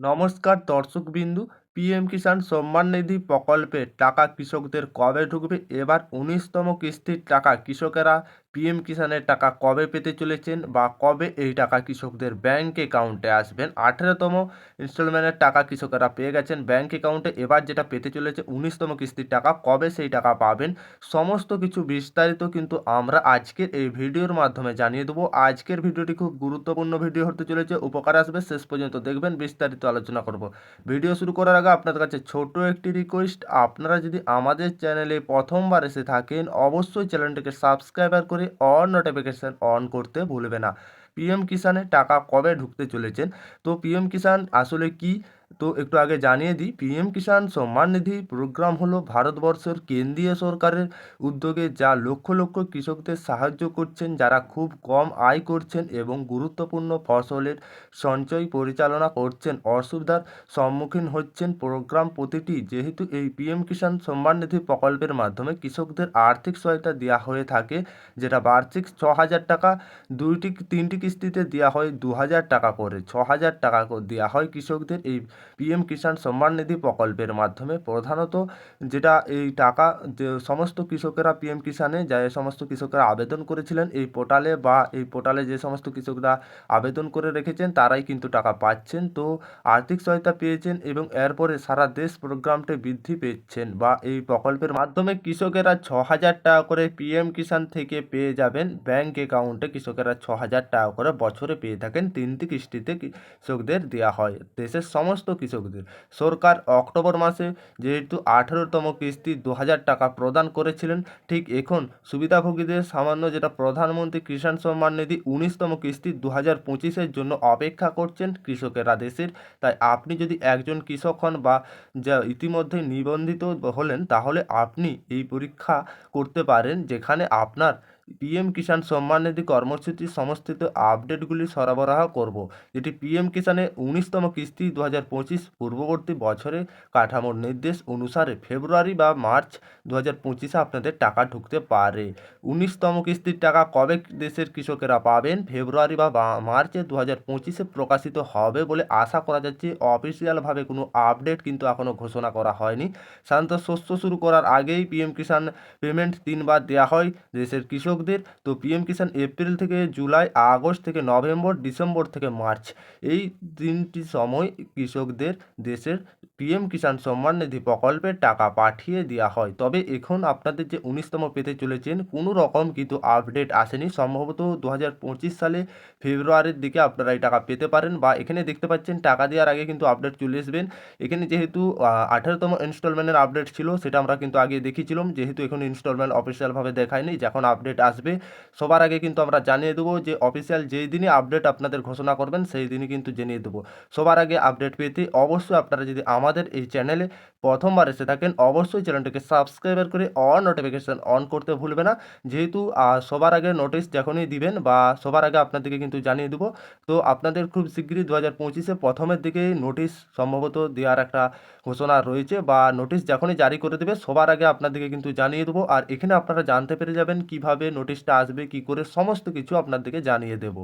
নমস্কার দর্শকবিন্দু পিএম কিষাণ সম্মান নিধি প্রকল্পের টাকা কৃষকদের কবে ঢুকবে? এবার উনিশতম কিস্তির টাকা কৃষকেরা পিএম কিষাণের টাকা কবে পেতে চলেছেন বা কবে এই টাকা কৃষকদের ব্যাংক অ্যাকাউন্টে আসবেন? আঠেরোতম ইনস্টলমেন্টের টাকা কৃষকেরা পেয়ে গেছেন ব্যাংক অ্যাকাউন্টে। এবার যেটা পেতে চলেছে উনিশতম কিস্তির টাকা, কবে সেই টাকা পাবেন? সমস্ত কিছু বিস্তারিত কিন্তু আমরা আজকের এই ভিডিওর মাধ্যমে জানিয়ে দেবো। আজকের ভিডিওটি খুব গুরুত্বপূর্ণ ভিডিও হতে চলেছে, উপকার আসবে। শেষ পর্যন্ত দেখবেন, বিস্তারিত আলোচনা করব। ভিডিও শুরু করার আগে আপনার কাছে ছোট একটি রিকোয়েস্ট আপনারা যদি আমাদের চ্যানেলে প্রথমবার এসে থাকেন, অবশ্যই চ্যানেলটিকে সাবস্ক্রাইবার করে অন নোটিফিকেশান অন করতে ভুলবে না। পিএম কিষানে টাকা কবে ঢুকতে চলেছেন? তো পিএম কিষান আসলে কি? তো একটু আগে জানিয়ে দিই পিএম কিষাণ সম্মান নিধি প্রোগ্রাম হলো ভারতবর্ষের কেন্দ্রীয় সরকারের উদ্যোগে যা লক্ষ লক্ষ কৃষকদের সাহায্য করছেন, যারা খুব কম আয় করছেন এবং গুরুত্বপূর্ণ ফসলের সঞ্চয় পরিচালনা করছেন। অসুবিধার সম্মুখীন হচ্ছেন প্রোগ্রাম প্রতিটি, যেহেতু এই পিএম কিষাণ সম্মান নিধি প্রকল্পের মাধ্যমে কৃষকদের আর্থিক সহায়তা দেওয়া হয়ে থাকে, যেটা বার্ষিক ছ হাজার টাকা, দুইটি, তিনটি কিস্তিতে দেওয়া হয় দু হাজার টাকা করে। ছ হাজার টাকা দেওয়া হয় কৃষকদের এই পিএম কিষাণ সম্মান নিধি প্রকল্পের মাধ্যমে প্রধানত যেটা এই টাকা যে সমস্ত কৃষকেরা পিএম কিষাণে যে সমস্ত কৃষকরা আবেদন করেছিলেন এই পোর্টালে বা এই পোর্টালে যে সমস্ত কৃষকরা আবেদন করে রেখেছেন তারাই কিন্তু টাকা পাচ্ছেন। তো আর্থিক সহায়তা পেয়েছেন এবং এরপরে সারা দেশ প্রোগ্রামটি বৃদ্ধি পেয়েছেন বা এই প্রকল্পের মাধ্যমে কৃষকেরা ছ হাজার টাকা করে পিএম কিষাণ থেকে পেয়ে যাবেন। ব্যাংক অ্যাকাউন্টে কৃষকেরা ছ হাজার টাকা করে বছরে পেয়ে থাকেন। তিনটি কিস্তিতে কৃষকদের দেওয়া হয়। দেশের সমস্ত কৃষকদের। সরকার অক্টোবর মাসে যেহেতু আঠেরোতম কিস্তি দু হাজার টাকা প্রদান করেছিলেন, ঠিক এখন সুবিধাভোগীদের সামান্য যেটা প্রধানমন্ত্রী কিষাণ সম্মান নিধি উনিশতম কিস্তি দু হাজার পঁচিশের জন্য অপেক্ষা করছেন কৃষকেরা দেশের। তাই আপনি যদি একজন কৃষক হন বা যা ইতিমধ্যে নিবন্ধিত হলেন, তাহলে আপনি এই পরীক্ষা করতে পারেন যেখানে আপনার পিএম কিষাণ সম্মান নিধি কর্মসূচির সমস্ত আপডেটগুলি সরবরাহ করব, যেটি পিএম কিষাণে উনিশতম কিস্তি দু হাজার পঁচিশ পূর্ববর্তী বছরে কাঠামোর নির্দেশ অনুসারে ফেব্রুয়ারি বা মার্চ দু হাজার পঁচিশে আপনাদের টাকা ঢুকতে পারে। উনিশতম কিস্তির টাকা কবে দেশের কৃষকেরা পাবেন? ফেব্রুয়ারি বা মার্চে দু হাজার পঁচিশে প্রকাশিত হবে বলে আশা করা যাচ্ছে। অফিসিয়ালভাবে কোনো আপডেট কিন্তু এখনও ঘোষণা করা হয়নি। সাধারণত শস্য শুরু করার আগেই পিএম কিষাণ পেমেন্ট তিনবার দেওয়া হয়। দেশের কৃষকদের তো পিএম কিষাণ এপ্রিল থেকে জুলাই, আগস্ট থেকে নভেম্বর, ডিসেম্বর থেকে মার্চ। এই তিনটি সময় কৃষকদের দেশের পিএম কিষাণ সম্মান নিধি প্রকল্পের টাকা পাঠিয়ে দেওয়া হয়। তবে এখন আপনাদের যে উনিশতম পেতে চলেছেন, কোনো রকম কিন্তু আপডেট আসেনি। সম্ভবত দু হাজার পঁচিশ সালে ফেব্রুয়ারির দিকে আপনারা এই টাকা পেতে পারেন বা এখানে দেখতে পাচ্ছেন টাকা দেওয়ার আগে কিন্তু আপডেট চলে আসবেন। এখানে যেহেতু আঠেরোতম ইনস্টলমেন্টের আপডেট ছিল, সেটা আমরা কিন্তু আগে দেখিয়েছিলাম। যেহেতু এখন ইনস্টলমেন্ট অফিসিয়ালভাবে দেখায়নি, যখন আপডেট আসবে। সবার আগে কিন্তু আমরা জানিয়ে দেবো যে অফিসিয়াল যেই দিনই আপডেট আপনাদের ঘোষণা করবেন, সেই দিনই কিন্তু জানিয়ে দেবো। সবার আগে আপডেট পেতে অবশ্যই আপনারা যদি আমাদের এই চ্যানেলে প্রথমবার এসে থাকেন, অবশ্যই চ্যানেলটিকে সাবস্ক্রাইবার করে অন নোটিফিকেশান অন করতে ভুলবে না। যেহেতু সবার আগে নোটিশ যখনই দিবেন বা সবার আগে আপনাদেরকে কিন্তু জানিয়ে দেবো, তো আপনাদের খুব শীঘ্রই দু হাজার পঁচিশে প্রথমের দিকে নোটিশ সম্ভবত দেওয়ার একটা ঘোষণা রয়েছে বা নোটিশ যখনই জারি করে দেবে, সবার আগে আপনাদেরকে কিন্তু জানিয়ে দেবো। আর এখানে আপনারা জানতে পেরে যাবেন কীভাবে নোটিশটা আসবে কি করে সমস্ত কিছু আপনাদেরকে জানিয়ে দেবো।